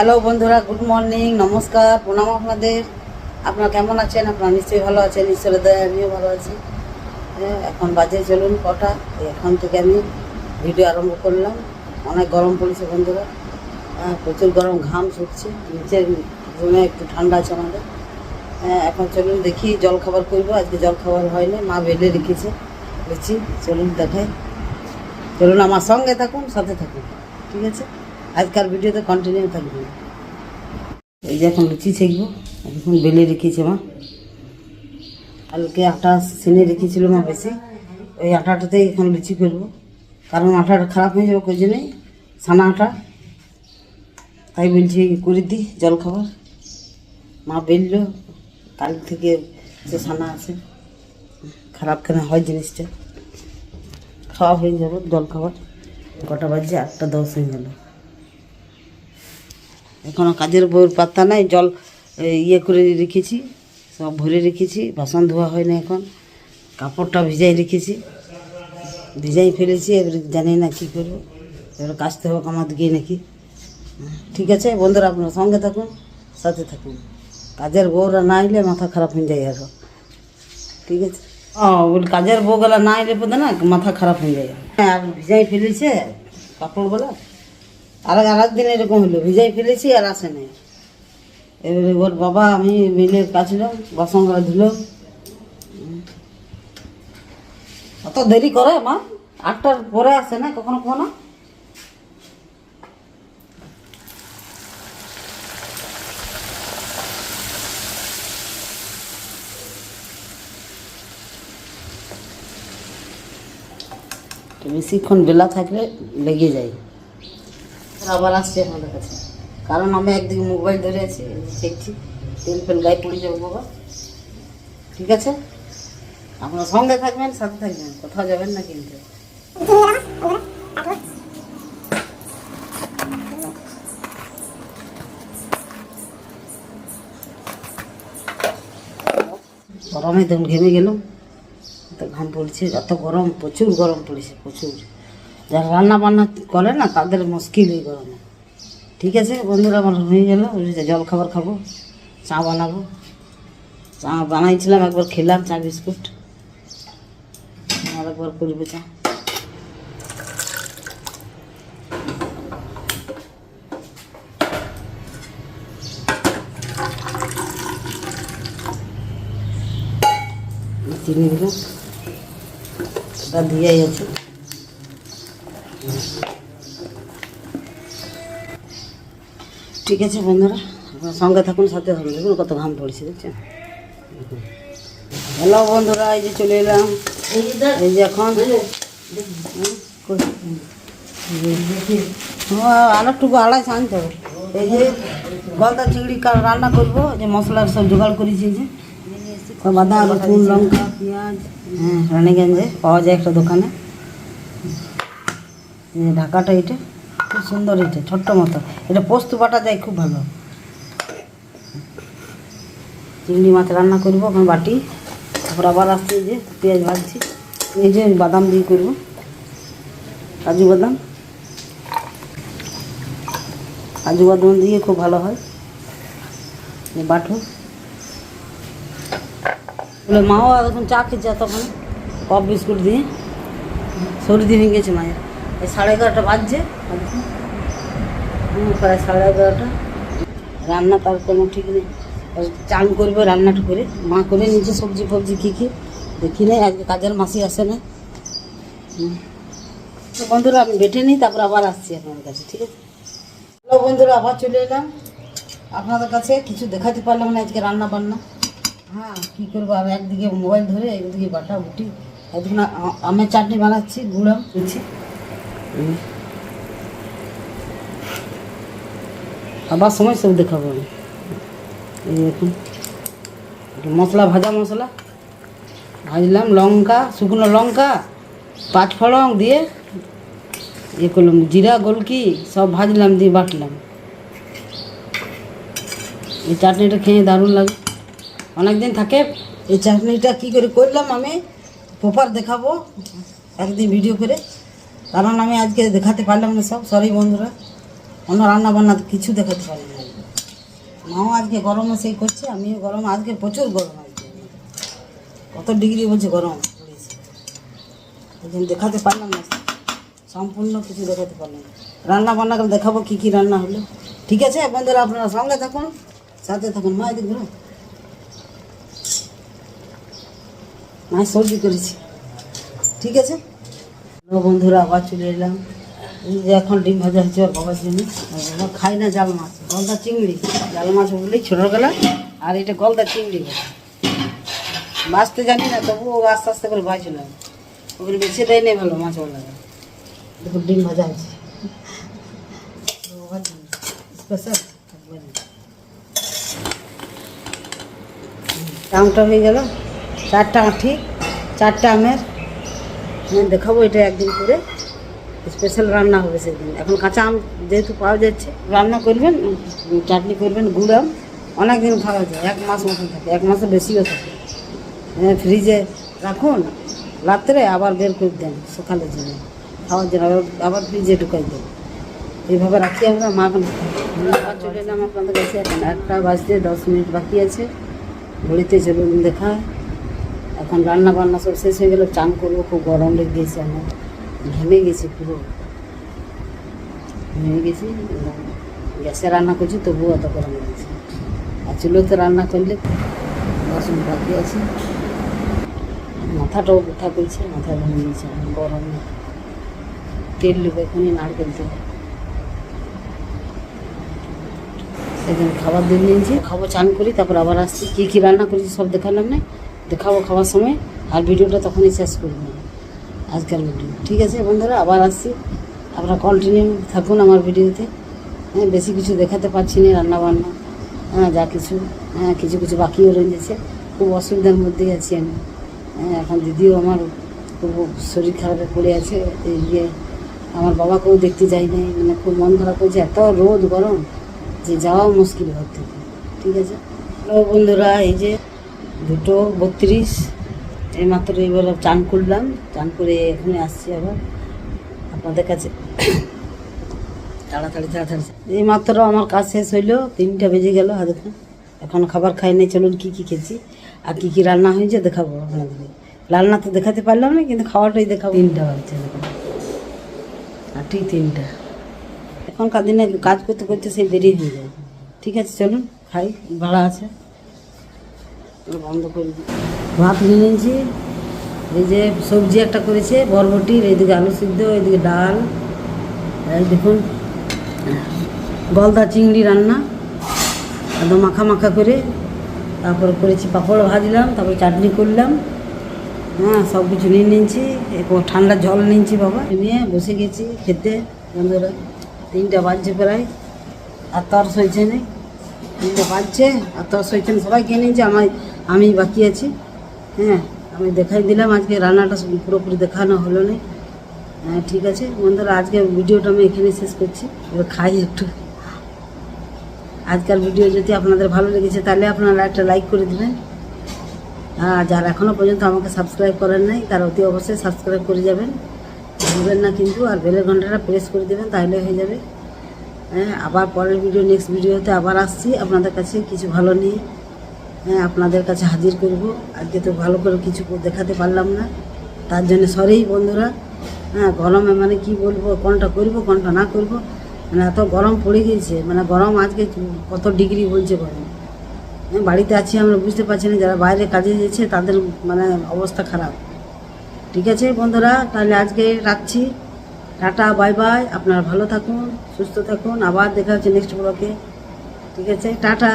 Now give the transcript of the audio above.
Hello বন্ধুরা good morning নমস্কার প্রণাম আপনাদের। আপনারা কেমন আছেন? আপনারা নিশ্চয়ই ভালো আছেন ঈশ্বরের দয়া আমিও ভালো আছি। হ্যাঁ, এখন বাজে চলুন কটা। এখন থেকে আমি ভিডিও আরম্ভ করলাম। অনেক গরম পড়েছে বন্ধুরা। হ্যাঁ, প্রচুর গরম ঘাম ছুটছে। নিচের রুমে একটু ঠান্ডা আছে আমাদের। হ্যাঁ, এখন চলুন দেখি জল খাবার করব। আজকে জল খাবার হয়নি মা বেলে রেখেছে। দেখছি চলুন দেখাই। চলুন আমার সঙ্গে থাকুন সাথে থাকুন। ঠিক আছে? আজকাল ভিডিওতে কন্টিনিউ থাকবে। এই যে এখন লুচি ছেঁকবো এখন বেলে রেখেছে মা। কালকে আটা সেনে রেখেছিল মা বেশি। ওই আটাটাতেই এখন লুচি করব। কারণ আটাটা খারাপ হয়ে যাবে ওই জন্যই সানা আটা। তাই বলছি করে দিই জল খাবার মা বেললো, কাল থেকে যে সানা আছে, খারাপ কেন হয় জিনিসটা? খাওয়া হয়ে যাবে জল খাবার কটা বাজছে আটটা দশ হয়ে গেল। এখনও কাজের বউর পাত্তা নাই, জল ইয়ে করে রেখেছি, সব ভরে রেখেছি, বাসন ধোয়া হয় না এখন, কাপড়টা ভিজাই রেখেছি, ভিজাই ফেলেছি, এবার জানি না কী করব, এবার কাচতে হবে আমার গিয়ে নাকি। ঠিক আছে বন্ধুরা, আপনার সঙ্গে থাকুন, সাথে থাকুন। কাজের বউরা না এলে মাথা খারাপ হয়ে যায় আরও ঠিক আছে? ও, বলি কাজের বউগুলা না এলে পদে না মাথা খারাপ হয়ে যায়। হ্যাঁ আর ভিজাই ফেলেছে, কাপড়গুলা। আর আর একদিন এরকম হলো, ভিজাই ফেলেছি আর আসে নাই। এবারে ওর বাবা, আমি মিলে কাচলাম বাসনগুলো ধুলো। অত দেরি করে মা? আটটার পরে আসে না, কখনো কখনো? বেশিক্ষণ বেলা থাকলে লেগে যায়। আবার আসছে আমাদের কাছে। কারণ আমি একদিকে মোবাইল ধরে আছি দেখছি, তেল ফেল গায়ে পড়ে যাব বাবা। ঠিক আছে? আপনার সঙ্গে থাকবেন, সাথে থাকবেন, কোথাও যাবেন না কিন্তু। গরমে তো ঘেমে গেলাম। তো ঘাম পড়ছে, এত গরম, প্রচুর গরম পড়েছে, প্রচুর। যারা রান্না বান্না করে না, তাদের মুশকিল এই গরমে ঠিক আছে, বন্ধুরা, আমার হয়ে গেল। জল খাবার খাব, চা বানাবো। চা বানাইছিলাম, একবার খেলাম, চা, বিস্কুট। আর একবার করব চা। চিনি দিয়েই আছে। ঠিক আছে বন্ধুরা, আপনার সঙ্গে থাকুন, সাথে থাকুন। দেখুন কত ঘাম পড়েছে, দেখছেন? হ্যালো বন্ধুরা, এই যে চলে এলাম। এই যে এখন আরেকটুকু আড়াই আনতে হবে এই যে গলদা চিংড়ি রান্না করব যে মশলার সব জোগাড় করেছি যে। বাদাম রসুন লঙ্কা, পেঁয়াজ হ্যাঁ রানীগঞ্জে পাওয়া যায় একটা দোকানে। ঢাকাটা এটা, খুব সুন্দর এটা, ছোট্ট মতো। এটা পোস্ত বাটা যায় খুব ভালো। চিংড়ি মাছ রান্না করব এখন বাটি, তারপর আবার আসছে যে পেঁয়াজ ভাজছি, এই যে বাদাম দিয়ে করব। কাজু বাদাম। কাজু বাদাম দিয়ে খুব ভালো হয়। বাটু বলে, মাও এখন চা খেয়েছে তখন কপ বিস্কুট দিয়ে। সর্দি গেছে মায়ের। এই সাড়ে এগারোটা বাজছে। প্রায় সাড়ে এগারোটা। রান্না তার কোনো ঠিক নেই। চান করবে রান্নাটা করে। মা করে নিচে সবজি ফবজি কী কী। দেখি নেই আজকে কাজের মাসি আসে না। তো বন্ধুরা, আমি বেটে নিই, তারপর আবার আসছি আপনাদের কাছে, ঠিক আছে? হ্যালো বন্ধুরা, আবার চলে এলাম। আপনাদের কাছে কিছু দেখাতে পারলাম না আজকে রান্না বান্না। হ্যাঁ কী করব? আমি একদিকে মোবাইল ধরে, একদিকে বাটা বুটি একদিকে আমের চাটনি বানাচ্ছি গুঁড়াম দিচ্ছি আবার সময় সব দেখাবো। আমি এই দেখুন। মশলা, ভাজা মশলা। ভাজলাম লঙ্কা, শুকনো লঙ্কা, পাঁচ ফড়ং দিয়ে ইয়ে করলাম, জিরা, গোলকি, সব ভাজলাম দিয়ে বাটলাম। এই চাটনিটা খেয়ে দারুণ লাগে। অনেক দিন থাকে, এই চাটনিটা কী করে করলাম আমি প্রপার দেখাবো, একদিন ভিডিও করে। কারণ আমি আজকে দেখাতে পারলাম না সব সরি বন্ধুরা। অন্য রান্না বান্না কিছু দেখাতে পারি না। মাও আজকে গরমে সেই করছে, আমিও গরম, আজকে প্রচুর গরম আজকে। কত ডিগ্রি বলছে গরম? পড়েছে দেখাতে পারলাম না। সম্পূর্ণ কিছু দেখাতে পারলাম রান্না বান্না করে দেখাবো কী কী রান্না হলো। ঠিক আছে বন্ধুরা, আপনারা সঙ্গে থাকুন, সাথে থাকুন। মা এদিক ঘুরো। মায়ের সবজি করেছি। ঠিক আছে? বন্ধুরা আবার চলে এলাম। এখন ডিম ভাজা হচ্ছে ওর বাবার জন্য। খাই না জাল মাছ, গলদা চিংড়ি। জাল মাছ বললেই ছোটোবেলা আর এটা গলদা চিংড়ি বলে। বাঁচতে জানি না তবুও ও আস্তে আস্তে করে ভাজলাম ওগুলো বেছে দেয় নেই ভালো মাছ মাছওয়ালা দেখুন ডিম ভাজা হচ্ছে স্পেশাল হয়ে গেল, চারটা আঁঠি, চারটা আমের আমি দেখাবো এটা একদিন করে। স্পেশাল রান্না হবে সেদিন। এখন কাঁচা আম যেহেতু পাওয়া যাচ্ছে রান্না করবেন চাটনি করবেন গুড় আম অনেক দিন খাওয়া যায় এক মাস মতন থাকে এক মাসে বেশিও থাকে। হ্যাঁ, ফ্রিজে রাখুন রাত্রে আবার বের করে দেন সকালের জন্য। খাওয়ার জন্য আবার আবার ফ্রিজে ঢুকাই দেন। এইভাবে রাখি আমরা মা চলে এলাম আপনাদের কাছে। এখন একটা বাজতে দশ মিনিট বাকি আছে। ঘড়িতে চলুন দেখা এখন রান্না বান্না সব শেষ হয়ে গেল, চান করব, খুব গরম লেগে গেছে আমার। ঘেমে গেছি পুরো। ঘেমে গেছি গ্যাসে রান্না করছি, তবুও অত গরম লেগেছে আর চুলোতে রান্না করলে মিনিট বাকি আছে। মাথাটাও ব্যথা করছে মাথা ঘেমে গেছে গরম তেল নেব এখনই, নারকেল তেল। সেখানে খাবার দিয়ে নিয়েছি, খাব, চান করি, তারপর আবার আসছি। কী কী রান্না করেছি সব দেখালাম না? দেখাবো, খাওয়ার সময়, আর ভিডিওটা তখনই শেষ করে দেবো আজকের ভিডিও। ঠিক আছে বন্ধুরা, আবার আসছি। আপনারা কন্টিনিউ থাকুন আমার ভিডিওতে। হ্যাঁ বেশি কিছু দেখাতে পারছি না রান্না বান্না হ্যাঁ যা কিছু হ্যাঁ কিছু কিছু বাকিও রয়েছে। খুব অসুবিধার মধ্যেই আছি আমি। হ্যাঁ এখন দিদিও আমার খুব শরীর খারাপে পড়ে আছে। এই যে আমার বাবাকেও দেখতে যাই নাই। মানে খুব মন খারাপ হয়েছে। এত রোদ, গরম, যে যাওয়াও মুশকিল ঘর থেকে। ঠিক আছে? বন্ধুরা, এই যে দুটো বত্রিশ। এইমাত্র এবার চান করলাম। চান করে এখানে আসছি আবার। আপনাদের কাছে তাড়াতাড়ি তাড়াতাড়ি। এই মাত্র আমার কাজ শেষ হইল। তিনটা বেজে গেল দেখুন এখন খাবার খাই নাই। চলুন কী কী খেয়েছি? আর কী কী রান্না হয়েছে দেখাবো আপনাদেরকে রান্না তো দেখাতে পারলাম না কিন্তু খাওয়াটাই দেখাবো। তিনটা বাজছে দেখুন। আর ঠিক তিনটা। এখনকার দিনে কাজ করতে করতে সেই দেরি হয়ে যায়। ঠিক আছে চলুন খাই ভাড়া আছে। বন্ধ করে দিই। ভাত নিয়ে নিয়েছি, এই যে সবজি একটা করেছে বরবটির এইদিকে আলু সিদ্ধ এইদিকে ডাল, এই দেখুন, গলদা চিংড়ি রান্না, একদম মাখা মাখা করে, তারপর করেছি পাঁপড় ভাজলাম, তারপর চাটনি করলাম হ্যাঁ সব কিছু নিয়ে নিয়েছি ঠান্ডা জল নিয়েছি বাবা, নিয়ে বসে গেছি খেতে, বন্ধুরা, তিনটা বাজছে প্রায়, আর তর সইছে নেই তিনটা বাজছে, আর তর সইছে সবাই খেয়ে নিয়েছে আমার আমি বাকি আছি। হ্যাঁ আমি দেখাই দিলাম, আজকে রান্নাটা পুরোপুরি দেখানো হলো না। হ্যাঁ ঠিক আছে। বন্ধুরা, আজকে ভিডিওটা আমি এখানে শেষ করছি। এবার খাই একটু। আজকাল ভিডিও যদি আপনাদের ভালো লেগেছে, তাহলে আপনারা একটা লাইক করে দেবেন। আর যারা এখনও পর্যন্ত আমাকে সাবস্ক্রাইব করেন নাই, তারা অতি অবশ্যই সাবস্ক্রাইব করে যাবেন। ভুলবেন না কিন্তু, আর বেলের ঘন্টাটা প্রেস করে দেবেন, তাহলে হয়ে যাবে। হ্যাঁ আবার পরের ভিডিও নেক্সট ভিডিওতে আবার আসছি। আপনাদের কাছে কিছু ভালো নিয়ে হ্যাঁ আপনাদের কাছে হাজির করব। আজকে তো ভালো করে কিছু দেখাতে পারলাম না। তার জন্য সরেই বন্ধুরা। হ্যাঁ গরমে মানে কি বলব, কোনটা করব, কোনটা না করব? মানে এত গরম পড়ে গিয়েছে মানে গরম আজকে কত ডিগ্রি বলছে গরম। হ্যাঁ বাড়িতে আছি আমরা, বুঝতে পারছি না, যারা বাইরে কাজে যাচ্ছে, তাদের মানে অবস্থা খারাপ। ঠিক আছে বন্ধুরা, তাহলে আজকে রাখছি। টাটা বাই বাই আপনারা ভালো থাকুন, সুস্থ থাকুন। আবার দেখা হচ্ছে নেক্সট ব্লকে ঠিক আছে, টাটা।